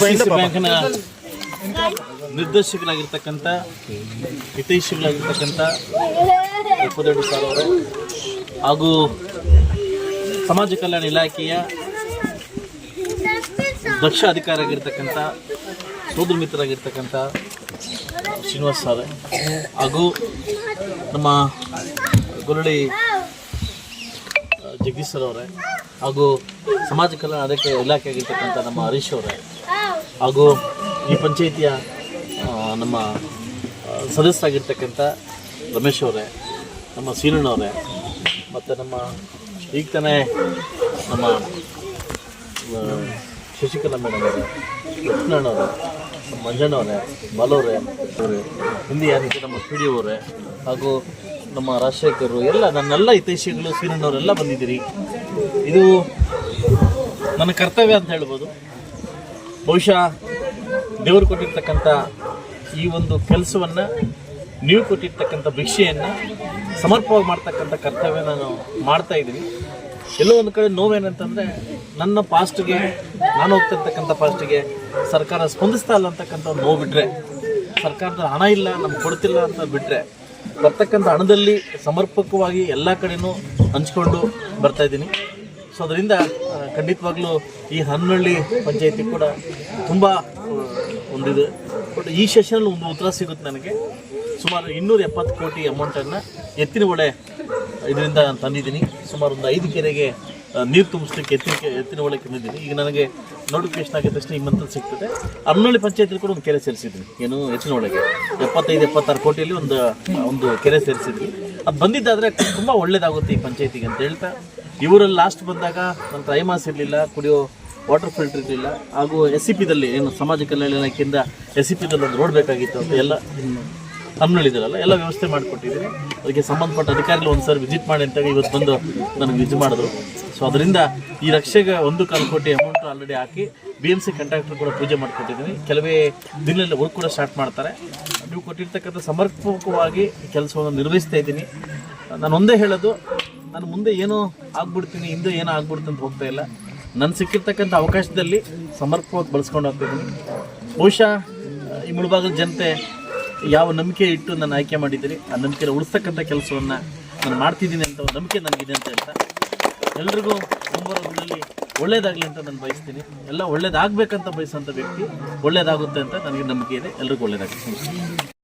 ಬ್ಯಾಂಕ್ನ ನಿರ್ದೇಶಕರಾಗಿರ್ತಕ್ಕಂಥ ಹಿತೈಷಿಗಳಾಗಿರ್ತಕ್ಕಂಥ ಉಪದೊಡ್ಡ ಸರ್ ಅವರು. ಹಾಗೂ ಸಮಾಜ ಕಲ್ಯಾಣ ಇಲಾಖೆಯ ದಕ್ಷ ಅಧಿಕಾರಿ ಆಗಿರ್ತಕ್ಕಂಥ ಸೋದರ ಮಿತ್ರರಾಗಿರ್ತಕ್ಕಂಥ ಶ್ರೀನಿವಾಸ್ ಸರ್ ಹಾಗೂ ನಮ್ಮ ಗೊರಳಿ ಜಗದೀಶ್ ಸರ್ ಅವರೇ. ಹಾಗೂ ಸಮಾಜ ಕಲ್ಯಾಣ ಅದಕ್ಕೆ ಇಲಾಖೆ ಆಗಿರ್ತಕ್ಕಂಥ ನಮ್ಮ ಹರೀಶ್ ಅವರೇ. ಹಾಗೂ ಈ ಪಂಚಾಯಿತಿಯ ನಮ್ಮ ಸದಸ್ಯ ಸದಸ್ಯರಾಗಿರ್ತಕ್ಕಂಥ ರಮೇಶ್ ಅವರೇ, ನಮ್ಮ ಸೀನಣ್ಣವರೇ ಮತ್ತು ನಮ್ಮ ಈಗ ತಾನೇ ನಮ್ಮ ಶಶಿಕಲಾ ಮೇಡಮ್ ಅವರೇ ಲಕ್ಷ್ಮಣ್ಣವ್ರೆ ಮಂಜಣ್ಣವರೇ ಬಾಲವರೇ ಅವರೇ ಹಿಂದಿ ಯಾರಿಗೆ ನಮ್ಮ ಪಿ ಡಿ ಅವರೇ, ಹಾಗೂ ನಮ್ಮ ರಾಜಶೇಖರ್, ಎಲ್ಲ ನನ್ನೆಲ್ಲ ಹಿತೈಷಿಗಳು, ಸೀನಣ್ಣವರೆಲ್ಲ ಬಂದಿದ್ದೀರಿ. ಇದು ನನ್ನ ಕರ್ತವ್ಯ ಅಂತ ಹೇಳ್ಬೋದು. ಬಹುಶಃ ದೇವರು ಕೊಟ್ಟಿರ್ತಕ್ಕಂಥ ಈ ಒಂದು ಕೆಲಸವನ್ನು ನೀವು ಕೊಟ್ಟಿರ್ತಕ್ಕಂಥ ಭಿಕ್ಷೆಯನ್ನು ಸಮರ್ಪವಾಗಿ ಮಾಡ್ತಕ್ಕಂಥ ಕರ್ತವ್ಯ ನಾನು ಮಾಡ್ತಾ ಇದ್ದೀನಿ ಎಲ್ಲೋ ಒಂದು ಕಡೆ ನೋವೇನಂತಂದರೆ ನನ್ನ ಪಾಸ್ಟ್ಗೆ ನಾನು ಹೋಗ್ತಿರ್ತಕ್ಕಂಥ ಪಾಸ್ಟ್ಗೆ ಸರ್ಕಾರ ಸ್ಪಂದಿಸ್ತಾ ಇಲ್ಲ ಅಂತಕ್ಕಂಥ ನೋವು ಬಿಟ್ಟರೆ ಸರ್ಕಾರದ ಹಣ ಇಲ್ಲ, ನಮ್ಗೆ ಕೊಡ್ತಿಲ್ಲ ಅಂತ ಬಿಟ್ಟರೆ ಬರ್ತಕ್ಕಂಥ ಹಣದಲ್ಲಿ ಸಮರ್ಪಕವಾಗಿ ಎಲ್ಲ ಕಡೆಯೂ ಹಂಚ್ಕೊಂಡು ಬರ್ತಾ ಇದ್ದೀನಿ. ಸೊ ಅದರಿಂದ ಖಂಡಿತವಾಗ್ಲೂ ಈ ಹನ್ನಳ್ಳಿ ಪಂಚಾಯತಿ ಕೂಡ ತುಂಬ ಒಂದಿದೆ. ಬಟ್ ಈ ಸೆಷನಲ್ಲಿ ಒಂದು ಉತ್ತರ ಸಿಗುತ್ತೆ ನನಗೆ. ಸುಮಾರು ಇನ್ನೂರ ಎಪ್ಪತ್ತು ಕೋಟಿ ಅಮೌಂಟನ್ನು ಎತ್ತಿನ ಹೊಳೆ ಇದರಿಂದ ನಾನು ತಂದಿದ್ದೀನಿ. ಸುಮಾರು ಒಂದು ಐದು ಕೆರೆಗೆ ನೀರು ತುಂಬಿಸ್ಲಿಕ್ಕೆ ಎತ್ತಿನ ಎತ್ತಿನ ಒಳಗೆ ತಂದಿದ್ದೀನಿ. ಈಗ ನನಗೆ ನೋಟಿಫಿಕೇಶನ್ ಆಗಿದ ತಕ್ಷಣ ಈ ಮಂತ್ರ ಸಿಗ್ತದೆ. ಅರ್ನಳ್ಳಿ ಪಂಚಾಯತಿ ಕೂಡ ಒಂದು ಕೆರೆ ಸೇರಿಸಿದ್ವಿ ಏನು ಎತ್ತಿನ ಒಳಗೆ ಎಪ್ಪತ್ತೈದು, ಎಪ್ಪತ್ತಾರು ಕೋಟಿಯಲ್ಲಿ ಒಂದು ಒಂದು ಕೆರೆ ಸೇರಿಸಿದ್ವಿ ಅದು ಬಂದಿದ್ದಾದರೆ ತುಂಬ ಒಳ್ಳೆಯದಾಗುತ್ತೆ ಈ ಪಂಚಾಯತಿಗೆ ಅಂತ ಹೇಳ್ತಾ ಇವರಲ್ಲಿ ಲಾಸ್ಟ್ ಬಂದಾಗ ನನ್ನ ಟ್ರೈಮಾಸ್ ಇರಲಿಲ್ಲ, ಕುಡಿಯೋ ವಾಟರ್ ಫಿಲ್ಟರ್ ಇರಲಿಲ್ಲ, ಹಾಗೂ ಎಸ್ ಸಿ ಪಿದಲ್ಲಿ ಏನು ಸಮಾಜ ಕಲ್ಯಾಣ ಇಲಾಖೆಯಿಂದ ಎಸ್ ಸಿ ಪಿದಲ್ಲಿ ಒಂದು ರೋಡ್ ಬೇಕಾಗಿತ್ತು ಅಂತ ಎಲ್ಲ ಹಮ್ನಳಿದಾರಲ್ಲ ಎಲ್ಲ ವ್ಯವಸ್ಥೆ ಮಾಡಿಕೊಟ್ಟಿದ್ದೀನಿ. ಅದಕ್ಕೆ ಸಂಬಂಧಪಟ್ಟ ಅಧಿಕಾರಿಗಳು ಒಂದು ಸಾರಿ ವಿಸಿಟ್ ಮಾಡಿ ಅಂತ ಇವತ್ತು ಬಂದು ನನಗೆ ವಿಸಿಟ್ ಮಾಡಿದ್ರು. ಸೊ ಅದರಿಂದ ಈ ರಕ್ಷೆಗೆ ಒಂದು ಕಾಲು ಕೋಟಿ ಅಮೌಂಟ್ ಆಲ್ರೆಡಿ ಹಾಕಿ ಬಿ ಎಂ ಸಿ ಕಂಟ್ರಾಕ್ಟರ್ ಕೂಡ ಪೂಜೆ ಮಾಡಿಕೊಟ್ಟಿದ್ದೀನಿ. ಕೆಲವೇ ದಿನದಲ್ಲಿ ವರ್ಕ್ ಕೂಡ ಸ್ಟಾರ್ಟ್ ಮಾಡ್ತಾರೆ. ನೀವು ಕೊಟ್ಟಿರ್ತಕ್ಕಂಥ ಸಮರ್ಪಕವಾಗಿ ಕೆಲಸವನ್ನು ನಿರ್ವಹಿಸ್ತಾ ಇದ್ದೀನಿ. ನಾನು ಒಂದೇ ಹೇಳೋದು ನಾನು ಮುಂದೆ ಏನು ಆಗ್ಬಿಡ್ತೀನಿ, ಹಿಂದೆ ಏನೋ ಆಗ್ಬಿಡ್ತೀನಿ ಅಂತ ಹೋಗ್ತಾ ಇಲ್ಲ. ನನ್ನ ಸಿಕ್ಕಿರ್ತಕ್ಕಂಥ ಅವಕಾಶದಲ್ಲಿ ಸಮರ್ಪಕವಾಗಿ ಬಳಸ್ಕೊಂಡು ಹೋಗ್ತಿದ್ದೀನಿ. ಬಹುಶಃ ಈ ಮುಳುಭಾಗದ ಜನತೆ ಯಾವ ನಂಬಿಕೆ ಇಟ್ಟು ನನ್ನ ಆಯ್ಕೆ ಮಾಡಿದ್ದೀರಿ, ಆ ನಂಬಿಕೆನ ಉಳಿಸ್ತಕ್ಕಂಥ ಕೆಲಸವನ್ನು ನಾನು ಮಾಡ್ತಿದ್ದೀನಿ ಅಂತ ಒಂದು ನಂಬಿಕೆ ನನಗಿದೆ ಅಂತ ಹೇಳ್ತಾ, ಎಲ್ರಿಗೂ ಮುಂಬರೋ ದಿನದಲ್ಲಿ ಒಳ್ಳೇದಾಗಲಿ ಅಂತ ನಾನು ಬಯಸ್ತೀನಿ. ಎಲ್ಲ ಒಳ್ಳೇದಾಗಬೇಕಂತ ಬಯಸೋಂಥ ವ್ಯಕ್ತಿ ಒಳ್ಳೇದಾಗುತ್ತೆ ಅಂತ ನನಗೆ ನಂಬಿಕೆ ಇದೆ. ಎಲ್ರಿಗೂ ಒಳ್ಳೇದಾಗಲಿ.